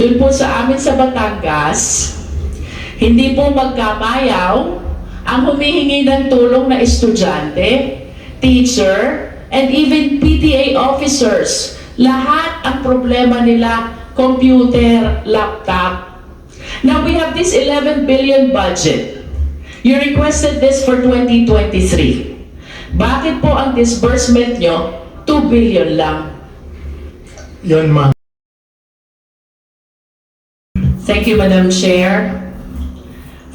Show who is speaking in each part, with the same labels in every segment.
Speaker 1: Doon po sa amin sa Batangas, hindi po magkamayaw ang humihingi ng tulong na estudyante, teacher, and even PTA officers. Lahat ang problema nila, computer, laptop. Now we have this 11 billion budget. You requested this for 2023. Bakit po ang disbursement nyo 2 billion lang?
Speaker 2: Yun, ma'am.
Speaker 1: Thank you, Madam Chair.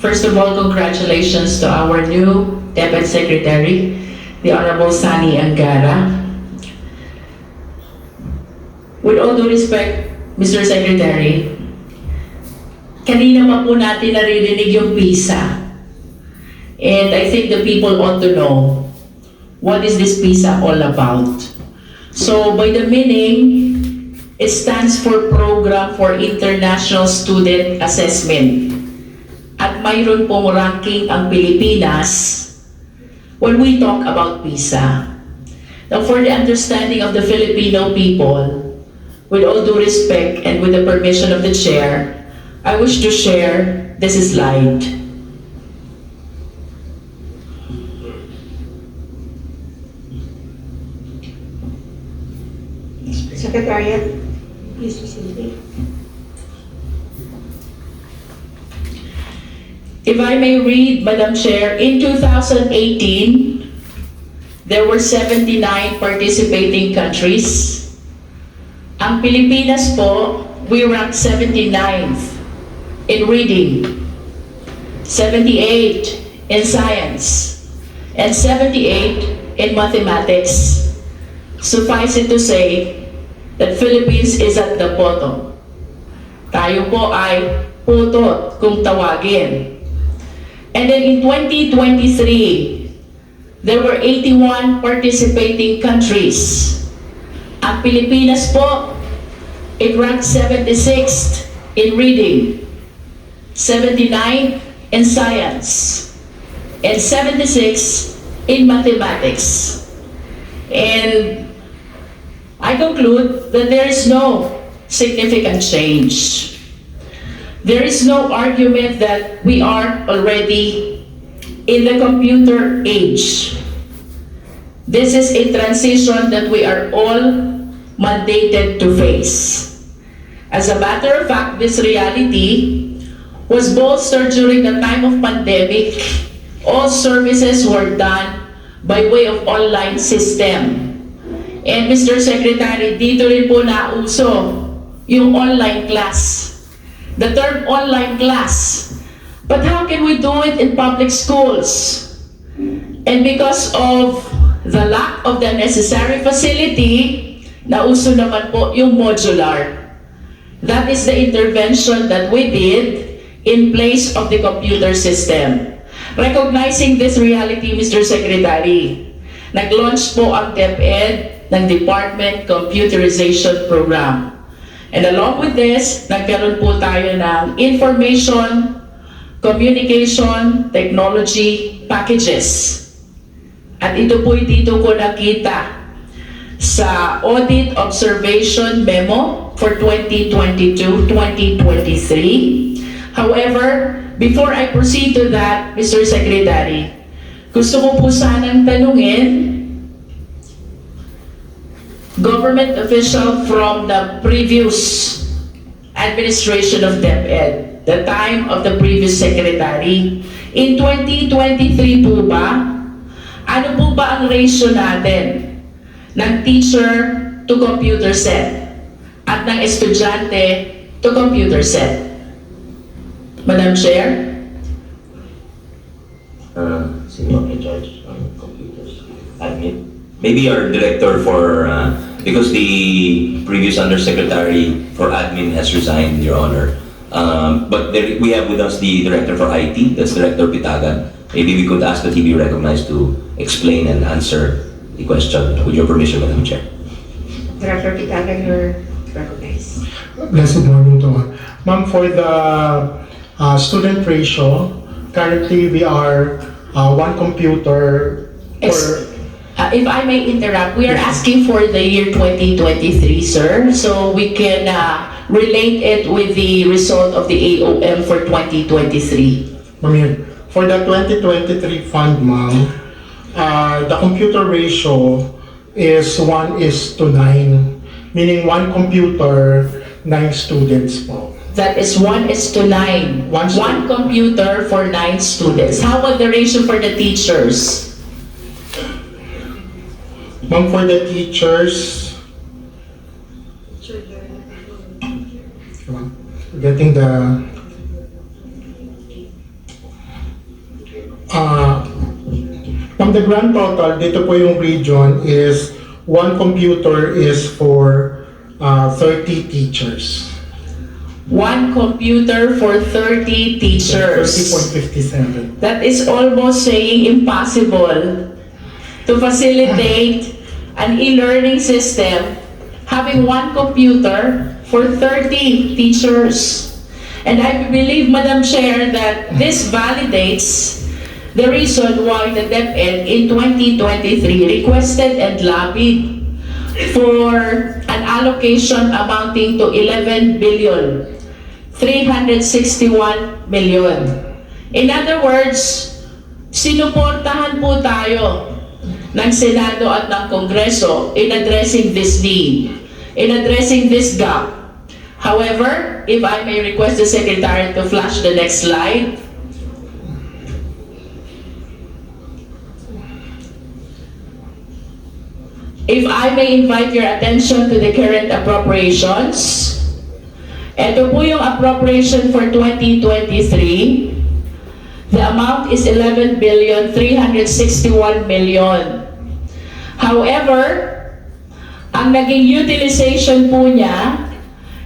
Speaker 1: First of all, congratulations to our new Deputy Secretary, the Honorable Sani Angara. With all due respect, Mr. Secretary, kanina pa po natin naririnig yung PISA. And I think the people ought to know what is this PISA all about. So by the meaning, It stands for Program for International Student Assessment. At mayroon pong ranking ang Pilipinas when we talk about PISA. Now, for the understanding of the Filipino people, with all due respect and with the permission of the chair, I wish to share this slide.
Speaker 3: Secretariat, please facilitate.
Speaker 1: If I may read, Madam Chair, in 2018, there were 79 participating countries. Ang Pilipinas po, we ranked 79th in reading, 78 in science, and 78 in mathematics. Suffice it to say that Philippines is at the bottom. Tayo po ay putot kung tawagin. And then in 2023, there were 81 participating countries. Ang Pilipinas po, it ranked 76th in reading, 79 in science, and 76 in mathematics. And I conclude that there is no significant change. There is no argument that we are already in the computer age. This is a transition that we are all mandated to face. As a matter of fact, this reality was bolstered during the time of pandemic. All services were done by way of online system. And Mr. Secretary, dito rin po nauso yung online class. The term online class. But how can we do it in public schools? And because of the lack of the necessary facility, nauso naman po yung modular. That is the intervention that we did in place of the computer system. Recognizing this reality, Mr. Secretary, nag-launch po ang DepEd ng Department Computerization Program. And along with this, nagkaroon po tayo ng information, communication, technology packages. At ito po dito ko nakita sa Audit Observation Memo for 2022-2023. However, before I proceed to that, Mr. Secretary, gusto ko po sanang tanungin government official from the previous administration of DepEd, the time of the previous secretary. In 2023 po ba, ano po ba ang ratio natin ng teacher to computer set at ng estudyante to computer set? Madam Chair?
Speaker 4: Uh, sino ang in-charge ng computers? Admin? Maybe our director for, uh, because the previous undersecretary for admin has resigned, Your Honor. Um, but there, we have with us the director for IT, that's Director Pitagan. Maybe we could ask that he be recognized to explain and answer the question, with your permission, Madam Chair.
Speaker 3: Director Pitagan, you're recognized.
Speaker 2: Blessed morning to all. Ma'am, for the uh, student ratio, currently we are uh, one computer
Speaker 1: Ex-
Speaker 2: per
Speaker 1: Uh, if I may interrupt, we are asking for the year 2023, sir, so we can uh, relate it with the result of the AOM for 2023.
Speaker 2: Ma'am, yun. For the 2023 fund, ma'am, uh, the computer ratio is 1 is to 9, meaning one computer, 9 students po.
Speaker 1: That is one is to nine.
Speaker 2: One stu-
Speaker 1: One computer for nine students. How about the ratio for the teachers?
Speaker 2: Ma'am, for the teachers, Come on. getting the uh, from the grand total, dito po yung region is one computer is for uh, 30 teachers.
Speaker 1: One computer for 30 teachers.
Speaker 2: 30.57.
Speaker 1: That is almost saying impossible to facilitate an e-learning system having one computer for 30 teachers. And I believe, Madam Chair, that this validates the reason why the DepEd in 2023 requested and lobbied for an allocation amounting to 11 billion 361 million. In other words, sinuportahan po tayo ng Senado at ng Kongreso in addressing this need, in addressing this gap. However, if I may request the Secretary to flash the next slide. If I may invite your attention to the current appropriations. Ito po yung appropriation for 2023. The amount is 11 billion 361 million. However, ang naging utilization po niya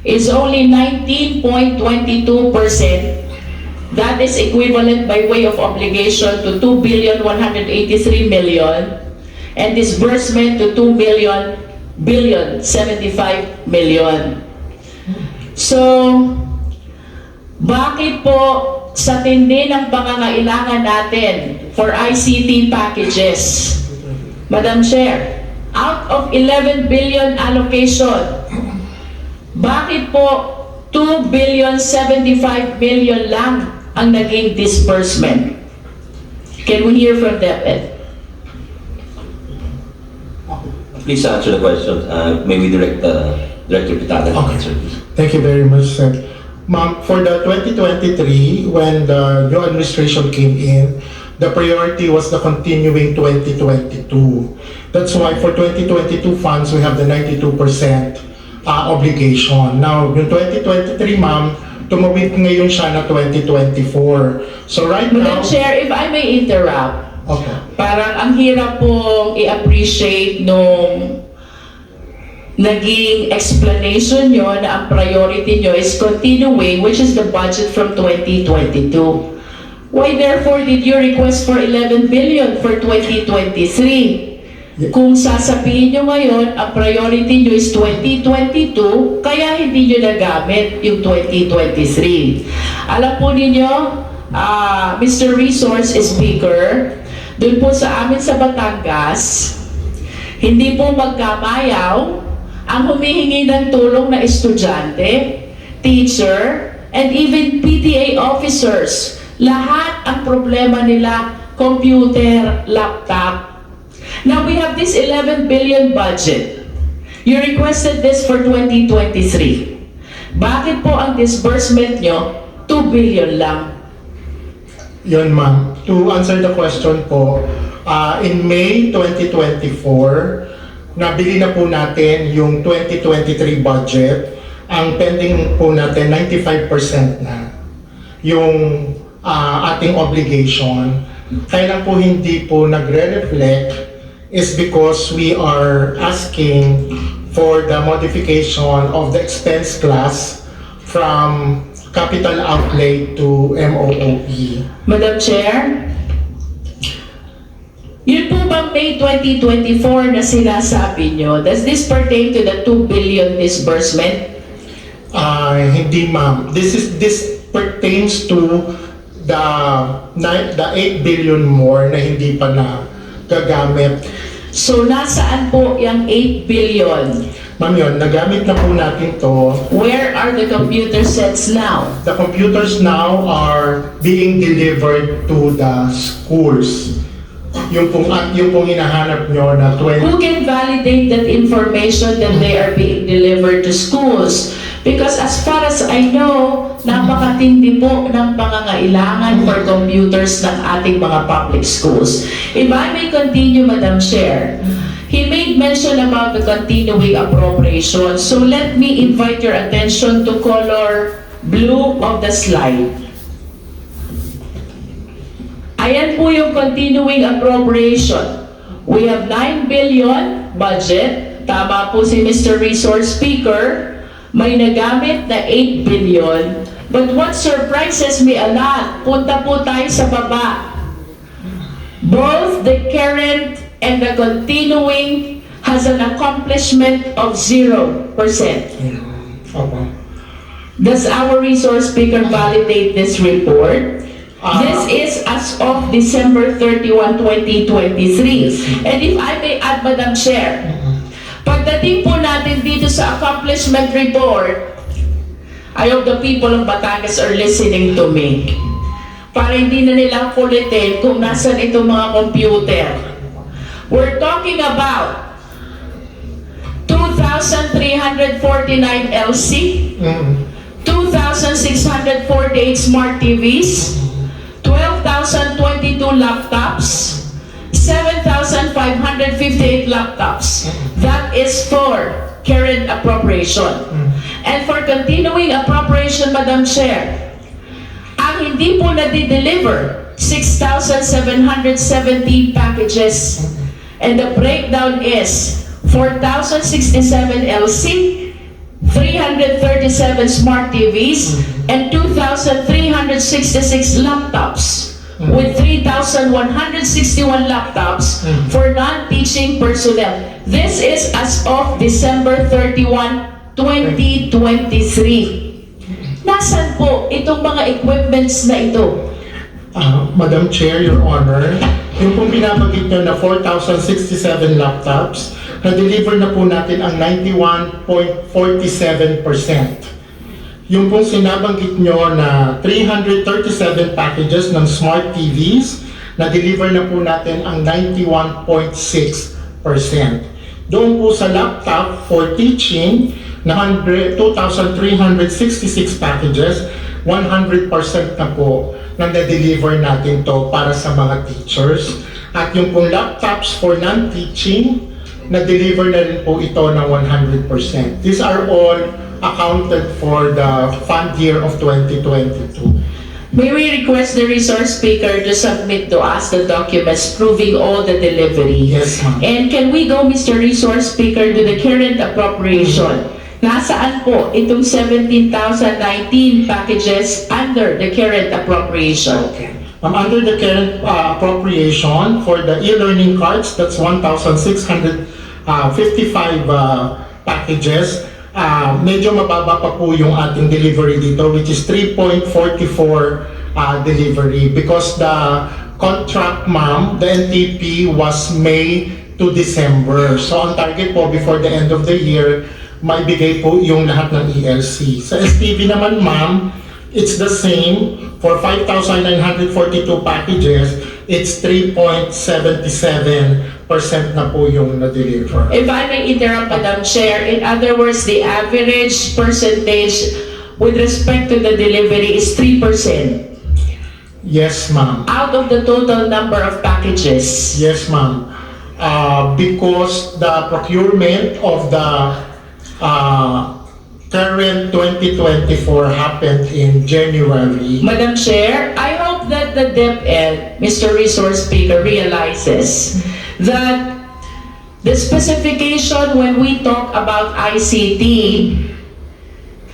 Speaker 1: is only 19.22%. That is equivalent by way of obligation to 2 billion 183 million and disbursement to 2 billion billion 75 million. So, bakit po sa tindi ng pangangailangan natin for ICT packages, Madam Chair, out of 11 billion allocation, bakit po 2 billion 75 million lang ang naging disbursement? Can we hear from DepEd?
Speaker 4: Please answer the question. Uh, may we direct uh, Director Pitata to
Speaker 2: Okay.
Speaker 4: answer, please.
Speaker 2: Thank you very much, sir. Ma'am, for the 2023, when the new administration came in, the priority was the continuing 2022. That's why for 2022 funds, we have the 92% uh, obligation. Now, yung 2023, ma'am, tumawid ngayon siya na 2024. So right now...
Speaker 1: Madam Chair, if I may interrupt,
Speaker 2: Okay.
Speaker 1: parang ang hirap pong i-appreciate nung naging explanation nyo na ang priority nyo is continuing, which is the budget from 2022. Why therefore did you request for 11 billion for 2023? Kung sasabihin nyo ngayon, ang priority nyo is 2022, kaya hindi nyo nagamit yung 2023. Alam po ninyo, ah, Mr. Resource Speaker, doon po sa amin sa Batangas, hindi po magkamayaw ang humihingi ng tulong na estudyante, teacher, and even PTA officers. Lahat ang problema nila, computer, laptop. Now we have this 11 billion budget. You requested this for 2023. Bakit po ang disbursement nyo 2 billion lang?
Speaker 2: Yun, ma'am. To answer the question po, uh, in May 2024, nabili na po natin yung 2023 budget. Ang pending po natin, 95% na yung uh, ating obligation. Kaya lang po hindi po nagre-reflect is because we are asking for the modification of the expense class from capital outlay to. MOOE.
Speaker 1: Madam Chair? Yun po bang May 2024 na sinasabi nyo, does this pertain to the 2 billion disbursement?
Speaker 2: Ah, hindi ma'am. This is this pertains to the the 8 billion more na hindi pa na gagamit.
Speaker 1: So nasaan po yung 8 billion?
Speaker 2: Ma'am yun, nagamit na po natin to.
Speaker 1: Where are the computer sets now?
Speaker 2: The computers now are being delivered to the schools. Yung pong, at yung pong hinahanap nyo na 20
Speaker 1: Who can validate that information that they are being delivered to schools? Because as far as I know, napakatindi po ng pangangailangan for computers ng ating mga public schools. If I may continue, Madam Chair, he made mention about the continuing appropriation. So let me invite your attention to color blue of the slide. Ayan po yung continuing appropriation. We have 9 billion budget. Tama po si Mr. Resource Speaker. May nagamit na 8 billion. But what surprises me a lot, punta po tayo sa baba. Both the current and the continuing has an accomplishment of 0%.
Speaker 2: Opo.
Speaker 1: Does our resource speaker validate this report?
Speaker 2: Ah.
Speaker 1: This is as of December 31, 2023. And if I may add, Madam Chair, pagdating po natin dito sa accomplishment report, I hope the people of Batangas are listening to me. Para hindi na nila kulitin kung nasan itong mga computer. We're talking about 2,349 LC,
Speaker 2: Mm.
Speaker 1: 2,648 smart TVs, 12,022 laptops, 7,558 laptops. That is for current appropriation. And for continuing appropriation, Madam Chair, ang hindi po na-deliver, 6,770 packages. And the breakdown is 4,067 LC, 337 smart TVs, and 2,366 laptops, with 3,161 laptops for non-teaching personnel. This is as of December 31, 2023. Nasaan po itong mga equipments na ito?
Speaker 2: Ah, Madam Chair, Your Honor, yung pong binabanggit nyo na 4,067 laptops, na-deliver na po natin ang 91.47%. Yung pong sinabanggit nyo na 337 packages ng smart TVs, na-deliver na po natin ang 91.6%. Doon po sa laptop for teaching, na 100 2,366 packages, 100% na po na na-deliver natin to para sa mga teachers. At yung pong laptops for non-teaching, na-deliver na rin po ito ng 100%. These are all accounted for the fund year of 2022.
Speaker 1: May we request the resource speaker to submit to us the documents proving all the delivery?
Speaker 2: Yes, ma'am.
Speaker 1: And can we go, Mr. Resource Speaker, to the current appropriation? Nasaan po itong 17,019 packages under the current appropriation?
Speaker 2: Um, under the current uh, appropriation for the e-learning cards, that's 1,655 uh, packages. Uh, medyo mababa pa po yung ating delivery dito, which is 3.44 uh, delivery because the contract, ma'am, the NTP was May to December. So ang target po before the end of the year, maibigay po yung lahat ng ELC. Sa STV naman, ma'am, it's the same. For 5,942 packages, it's 3.77% na po yung na-deliver.
Speaker 1: If I may interrupt, Madam Chair, in other words, the average percentage with respect to the delivery is 3%
Speaker 2: Yes, ma'am.
Speaker 1: out of the total number of packages.
Speaker 2: Yes, ma'am. Uh, because the procurement of the uh, current 2024 happened in January.
Speaker 1: Madam Chair, I hope that the DepEd, Mr. Resource Speaker, realizes that the specification when we talk about ICT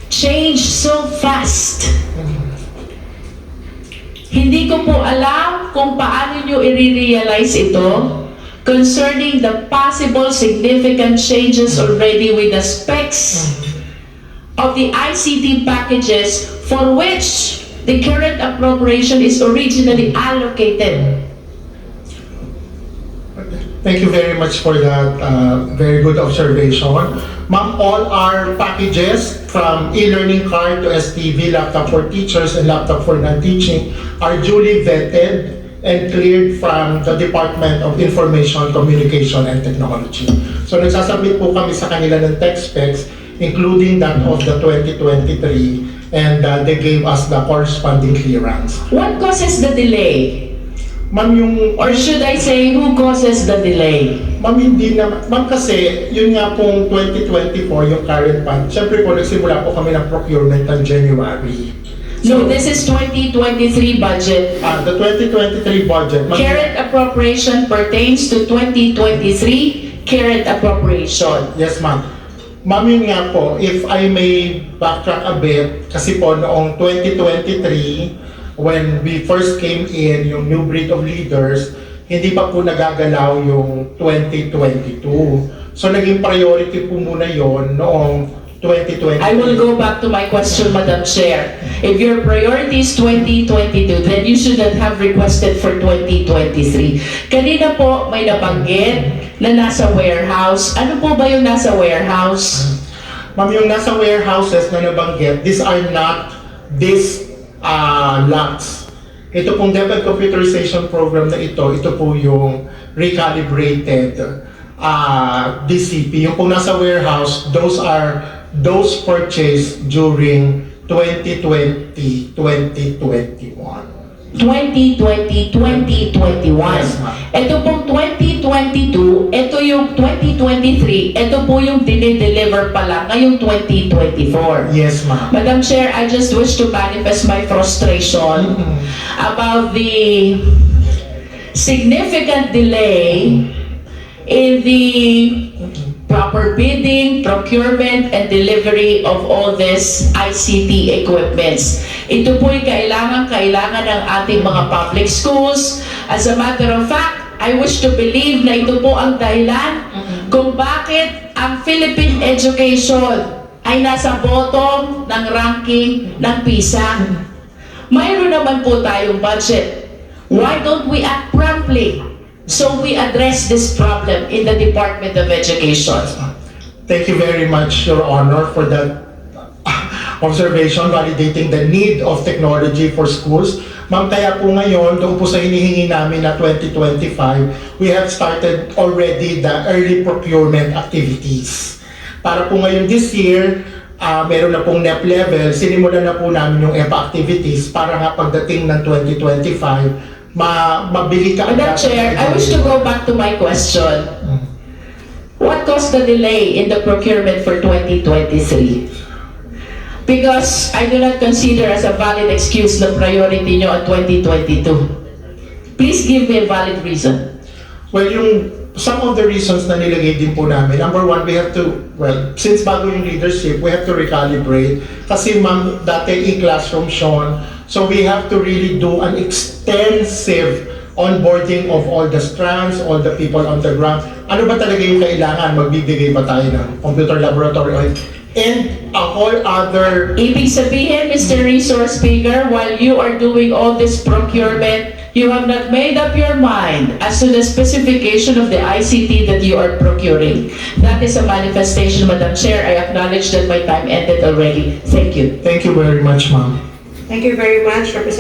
Speaker 1: changed so fast. Hindi ko po alam kung paano nyo i-realize ito concerning the possible significant changes already with the specs of the ICT packages for which the current appropriation is originally allocated.
Speaker 2: Thank you very much for that uh, very good observation. Ma'am, all our packages from e-learning card to STV, laptop for teachers and laptop for non-teaching are duly vetted and cleared from the Department of Information, Communication and Technology. So nagsasubmit po kami sa kanila ng tech specs including that of the 2023 and uh, they gave us the corresponding clearance.
Speaker 1: What causes the delay?
Speaker 2: Ma'am, yung
Speaker 1: Or should I say, who causes the delay?
Speaker 2: Ma'am, hindi naman. Ma'am, kasi yun nga pong 2024, yung current fund, syempre po, nagsimula po kami ng procurement ng January.
Speaker 1: No, this is 2023 budget.
Speaker 2: Ah, the 2023 budget, ma'am,
Speaker 1: Current appropriation pertains to 2023 current appropriation.
Speaker 2: yes ma'am. Ma'am, yun nga po, if I may backtrack a bit, kasi po noong 2023, when we first came in, yung new breed of leaders, hindi pa po nagagalaw yung 2022. So naging priority po muna yon noong 2023.
Speaker 1: I will go back to my question, Madam Chair. If your priority is 2022, then you should not have requested for 2023. Kanina po may nabanggit na nasa warehouse. Ano po ba yung nasa warehouse?
Speaker 2: Ma'am, yung nasa warehouses na nabanggit, these are not these uh, lots. Ito pong debit computerization program na ito, ito po yung recalibrated uh, DCP. Yung pong nasa warehouse, those are those purchased during 2020, 2021.
Speaker 1: 2020, 2021.
Speaker 2: Yes, ma'am.
Speaker 1: Ito pong 2022, ito yung 2023, ito po yung dinideliver pa lang ngayong 2024.
Speaker 2: Yes, ma'am.
Speaker 1: Madam Chair, I just wish to manifest my frustration
Speaker 2: Mhm.
Speaker 1: about the significant delay in the proper bidding, procurement, and delivery of all this ICT equipments. Ito po'y kailangan-kailangan ng ating mga public schools. As a matter of fact, I wish to believe na ito po ang dahilan kung bakit ang Philippine education ay nasa bottom ng ranking ng PISA. Mayroon naman po tayong budget. Why don't we act promptly? So we address this problem in the Department of Education.
Speaker 2: Thank you very much, Your Honor, for that observation validating the need of technology for schools. Ma'am, kaya po ngayon, doon po sa hinihingi namin na 2025, we have started already the early procurement activities. Para po ngayon this year, ah, meron na pong NEP level, sinimulan na po namin yung EPA activities para nga pagdating ng 2025, ma mabili ka
Speaker 1: Madam Chair, I wish to go back to my question. What caused the delay in the procurement for 2023? Because I do not consider as a valid excuse the priority nyo at 2022. Please give me a valid reason.
Speaker 2: Well, yung some of the reasons na nilagay din po namin, number one, we have to, well, since bago yung leadership, we have to recalibrate. Kasi ma'am, dati e-classroom Sean, so we have to really do an extensive onboarding of all the strands, all the people on the ground. Ano ba talaga yung kailangan? Magbibigay ba tayo ng computer laboratory and a whole other
Speaker 1: Ibig sabihin, Mr. Resource Speaker, while you are doing all this procurement, you have not made up your mind as to the specification of the ICT that you are procuring. That is a manifestation, Madam Chair. I acknowledge that my time ended already. Thank you.
Speaker 2: Thank you very much, ma'am.
Speaker 3: Thank you very much, Representative